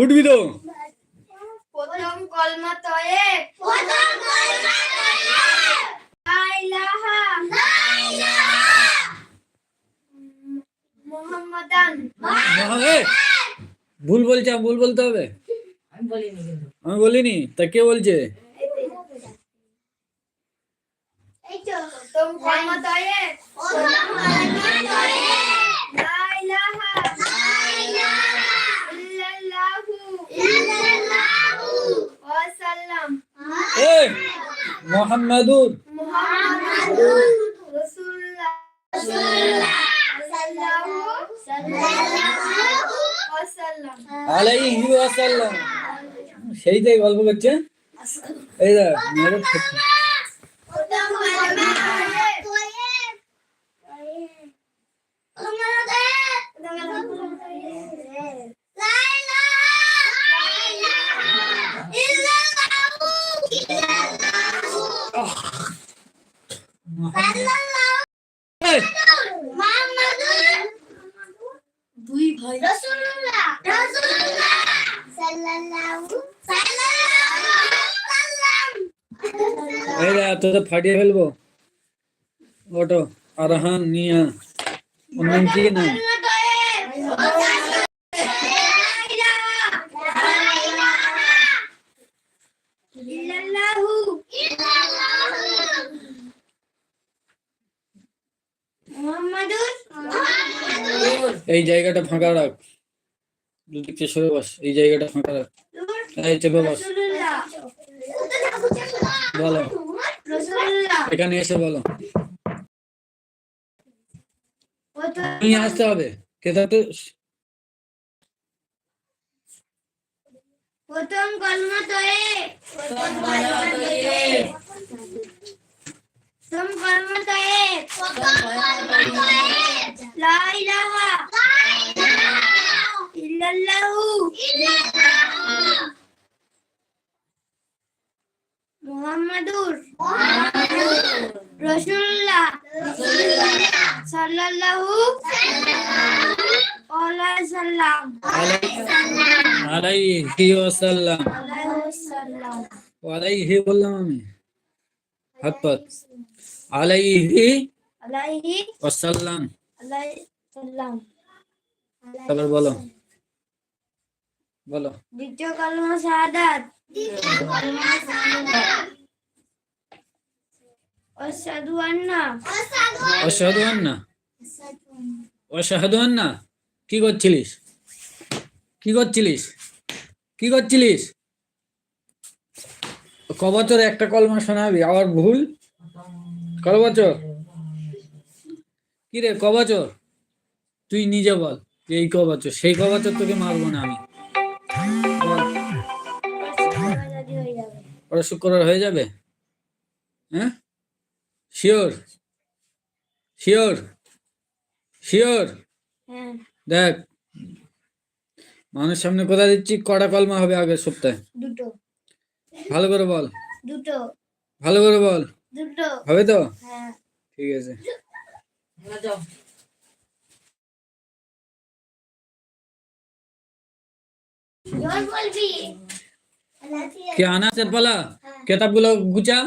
উঠবি তো। প্রথম কলমা তয়ে প্রথম কলমা লা ইলাহা। ইলাহা মুহাম্মাদান ভুল বলছে ভুল বলতে হবে। আমি বলিনি আমি বলিনি তা কে বলছে? প্রথম কলমা তয়ে প্রথম কলমা তয়ে লা ইলাহা ইলাহা ইল্লাল্লাহু ইল্লাল্লাহু ওয়া সাল্লাম এ মোহাম্মদুর মুহাম্মাদুর। রাসূলুল্লাহ সাল্লাল্লাহু সাল্লাল্লাহু ওয়া সাল্লাম আলাইহি ওয়াসাল্লাম সেইটাই গল্প করছে। এই দেখ মেয়েরা ছোট্ট। দুই তোদের ফাটিয়ে ফেলব। ওটো আরহান নিয়া। ওর নাম কি না এই জায়গাটা ফাঁকা রাখ। দুদিকে সরে বস, এই জায়গাটা ফাঁকা রাখ। এই চেপে বস। বলো। এখানে এসে বলো। তুমি আসতে হবে। কেতা তো প্রথম কলমা প্রথম কলমা তয়ে প্রথম কলমা তয়ে প্রথম কলমা লা ইলাহা ইল্লাল্লাহু ইল্লাল্লাহু মুহাম্মাদুর রাসূলুল্লাহ রাসূলুল্লাহ সাল্লাল্লাহু আলাইহি সাল্লাম আলাইহি ওয়াসাল্লাম আলাইহি বললাম আমি হাত পাত আলাইহি আলাইহি ওয়াসাল্লাম। আলাইহি সাল্লাম তারপর বলো। বলো। দ্বিতীয় কলমা শাহাদাত। দ্বিতীয় কলমা অসাধু কি করছিলিস? কি করছিলিস? কি করছিলিস? ক বছর একটা কলমা শোনাবি আবার ভুল? ক বছর কি রে ক বছর তুই নিজে বল যে এই ক বছর সেই ক বছর তোকে মারবো না আমি। ওরা শুক্রবার হয়ে যাবে? হ্যাঁ? শিওর শিওর শিওর দেখ মানুষ সামনে কথা দিচ্ছি কটা কলমা হবে আগের সপ্তাহে? দুটো। ভালো করে বল। দুটো। ভালো করে বল। দুটো। হবে তো? হ্যাঁ। ঠিক আছে। যাও। জোর বলবি? কে আনাসের পালা কেতাবগুলো গুচা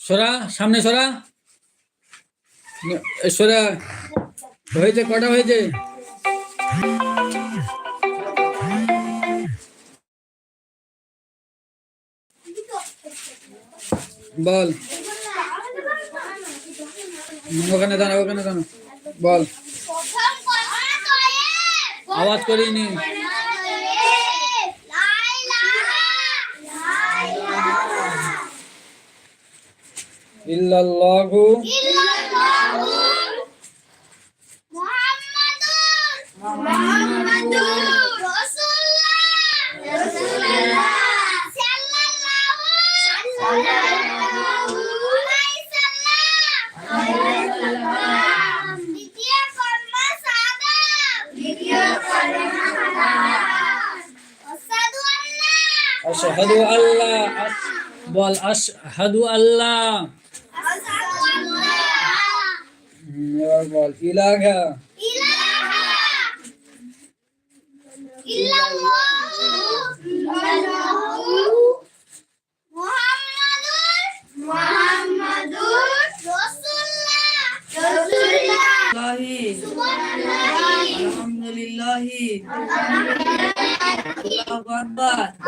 সরা সামনে সরা। সরা। হয়েছে কটা হয়েছে? বল। ওখানে দাঁড়া ওখানে দাঁড়া। বল। আওয়াজ করিনি। ইল্লাল্লাহু ইল্লাল্লাহু মুহাম্মাদুর মুহাম্মাদুর রাসূলুল্লাহ রাসূলুল্লাহ সাল্লাল্লাহু সাল্লাল্লাহু আলাইহি সাল্লাম দ্বিতীয় কলমা সাদাত দ্বিতীয় কলমা সাদাত আসাদু আল্লাহ আশহাদু আল্লাহ আস- বল আশহাদু আল্লাহ আসাদু আল্লাহ হুম, এবার বল ইলাহা ইলাহা ইল্লাল্লাহু ইল্লাল্লাহু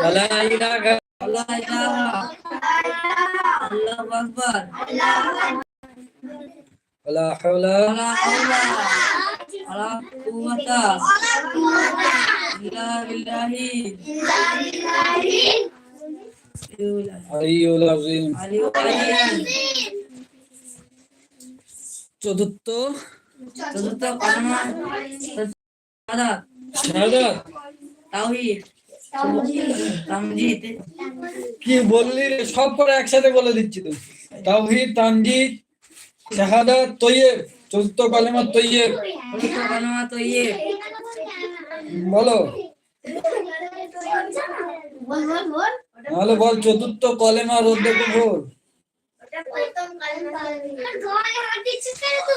আকবার ওয়ালা ইলাহা আল্লাহ ইলাহা আল্লাহু আকবার ওয়ালা হাওলা ওয়ালা হাওলা ওয়ালা কুওয়াতা ইল্লা বিল্লাহি আলিয়ুল আযীম আলিয়্যু আযীম চতুর্থ চতুর্থ কালমা সাদা শাহাদাত তাওহীদ তামজিদ কি বললি সব করে একসাথে বলে দিচ্ছি তো তাওহীদ তানজিদ শাহাদাত তৈয়ব চতুর্থ কালেমা তৈয়ব। কালমা বলো বল চতুর্থ কলেমা রোদ্দ কুফর।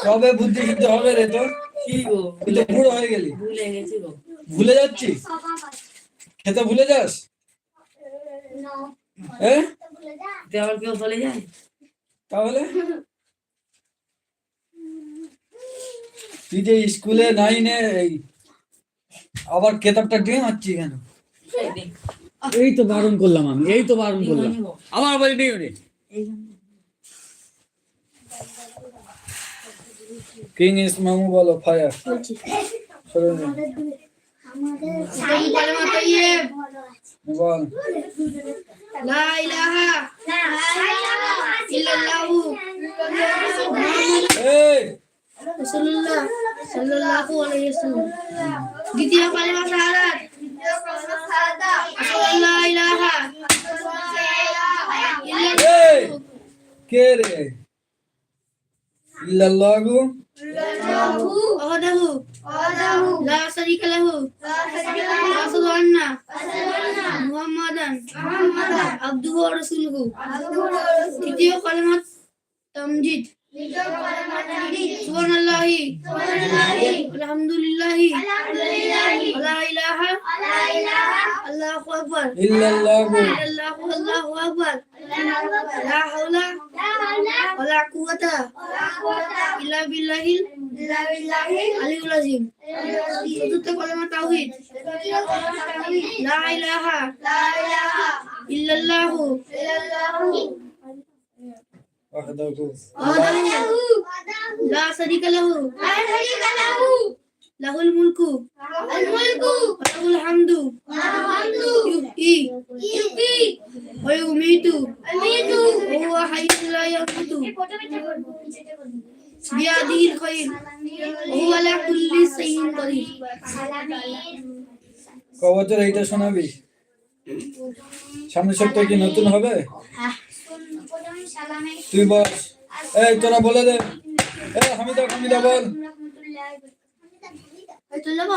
কবে বুদ্ধি শুদ্ধি হবে রে তো কি গো? তুই তো বুড়ো হয়ে গেলি। ভুলে গেছি গো। ভুলে যাচ্ছি খেতে ভুলে যাস? হ্যাঁ তুই কেউ বলে যায়? তাহলে? তুই যে স্কুলে নাইনে এই আবার কেতাবটা দিয়ে মারছি কেন? এই তো বারণ করলাম আমি এই তো বারণ করলাম। আবার বলি রে কিং ইস মামু বলো ফায়ার। বল লা ইলাহা ইল্লাল্লাহু এই রাসূলুল্লাহ সাল্লাল্লাহু আলাইহি ওয়াসাল্লাম দ্বিতীয় কালেমা শাহাদাত লা ইলাহা এই কে রে ইল্লাল্লাহু ওয়াহদাহু লা শারীকা লাহু আশহাদু আন্না মুহাম্মাদান আবদুহু ওয়া রাসূলুহু তৃতীয় কালেমা তামজিদ সুবহানাল্লাহি আলহামদুলিল্লাহি লা ইলাহা আল্লাহু আকবার ইল্লাল্লাহু আল্লাহু আল্লাহু আকবার লা হাওলা ওয়ালা কুওয়াতা ইল্লা বিল্লাহিল আলিয়ুল আযীম চতুর্থ কালেমা তাওহীদ। লা ইলাহা ইল্লাল্লাহু। ওয়াহদাহু। ওয়াহদাহু। লা শারীকা লাহু। লাহুল মুলকু। লাহুল হামদু। ইউহয়ী ওয়া ইউমীতু ওয়া হুয়া হাইয়্যুন লা ইয়ামুতু বিয়াদিহিল খায়র ওয়া হুয়া আলা কুল্লি শাইইন কাদির। এইটা শোনাবি? সামনের সপ্তাহে কি নতুন হবে? তুই বস। এই তোরা বলে দে। এই হামিদা হামিদা বল। হয়তো যাব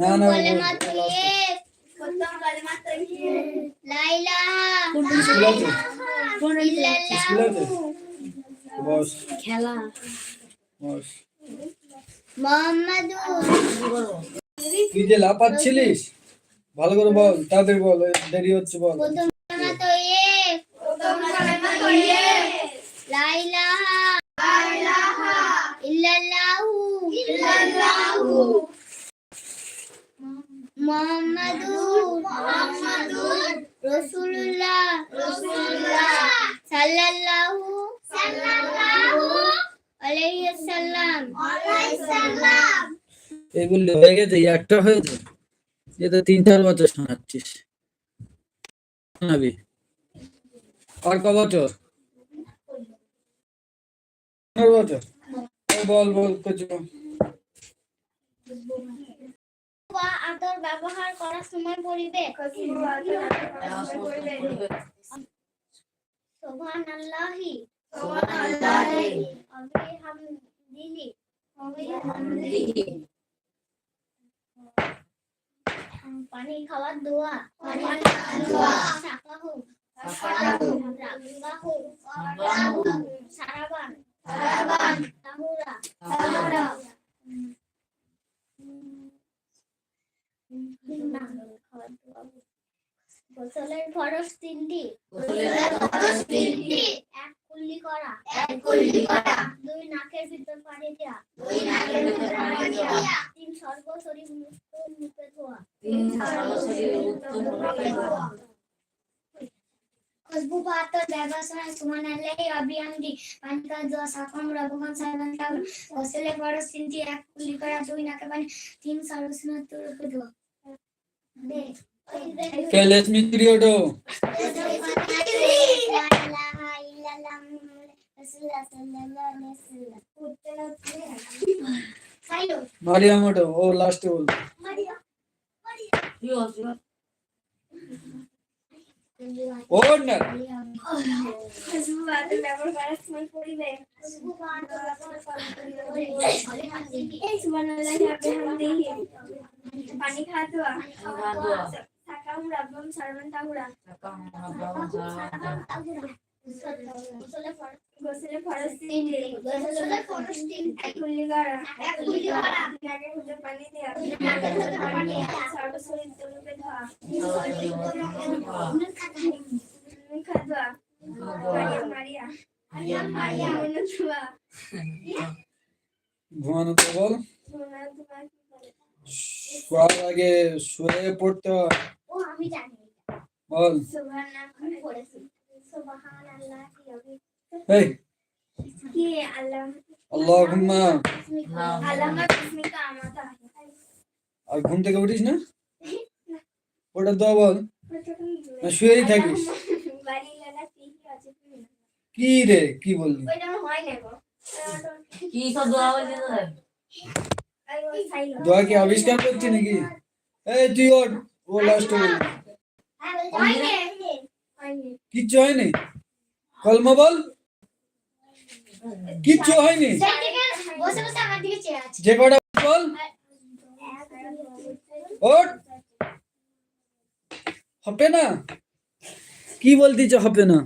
না না স্কুল আছে? স্কুল আছে? বস। খেলা। বস। মোহাম্মদুর তুই যে লাপাচ্ছিলিস ভালো করে বল তাদের বল দেরি হচ্ছে বল। প্রথম কালেমা তৈয়ব প্রথম কালেমা তৈয়ব লা ইলাহা লা ইলাহা ইল্লাল্লাহু ইল্লাল্লাহু মুহাম্মাদুর মুহাম্মাদুর রাসূলুল্লাহ রাসূলুল্লাহ সাল্লাল্লাহু সাল্লাল্লাহু আলাইহি সাল্লাম আলাইহি সাল্লাম এগুলো হয়ে গেছে একটা হয়েছে এ তো তিন চার বছর শোনাচ্ছিস। শোনাবি? আর ক বছর? বছর? বল বল কিছু। বা আদর ব্যবহার করার সময় সুবহানাল্লাহি অবিহামদিহি। অবিহামদিহি। পানি খাওয়ার দোয়া। পানি খাওয়ার দোয়া। সাকাহু সাকাহু রাগবাহু রাগবাহু সারাবান। সারাবান। তাহুরা। তাহুরা। গোসলের ফরজ তিনটি। গোসলের ফরজ তিনটি। এক কুল্লি করা। এক কুল্লি করা। দুই নাকের ভিতর পানি দেওয়া দুই নাকের ভিতর পানি দেওয়া তিন সর্বশরীর মুক্ত মুখে ধোয়া। তিন সর্বশরীর মুক্ত মুখে ধোয়া। खुशबू पात देवसन सुमन अल्लाह अभियमदि पानिका दुआ साकम रबुगन सावन तब ओसले पड़ो सिंधी एक कुली करा दुई नाके पानी तीन सर्वसुन तुरुप दुआ दो दे কে লেট মি পিরিয়ড সাইলো মারিয়া মোটো ও লাস্ট বল মারিয়া কি হচ্ছে? Pani Kadua. Kadua. Sakam Rabbam Sarvan Tahura. Sakam Rabbam Sarvan Tahura. গোসলে ফরস তিন গোসলে ফরস ঘুমানো তো বল ঘুমানো তোমার শোয়ার আগে শুয়ে পড়তে হয়। ও আমি জানি বল। এই। কি আল্লাহ? আল্লাহুম্মা। আল্লাহ বিসমিকা আমাতা আর ঘুম থেকে উঠিস না? ওটা তো বল। শুয়েই থাকিস। কি রে কি বললি? হয় কি সব দোয়া সাইলো দয়া কি আবিষ্কার করছি নাকি এই তুই ওর ও লাস্ট বল কিচ্ছু হয়নি কলমা বল কিচ্ছু হয়নি যে কটা বল ওর হবে না কি বলতিছ হবে না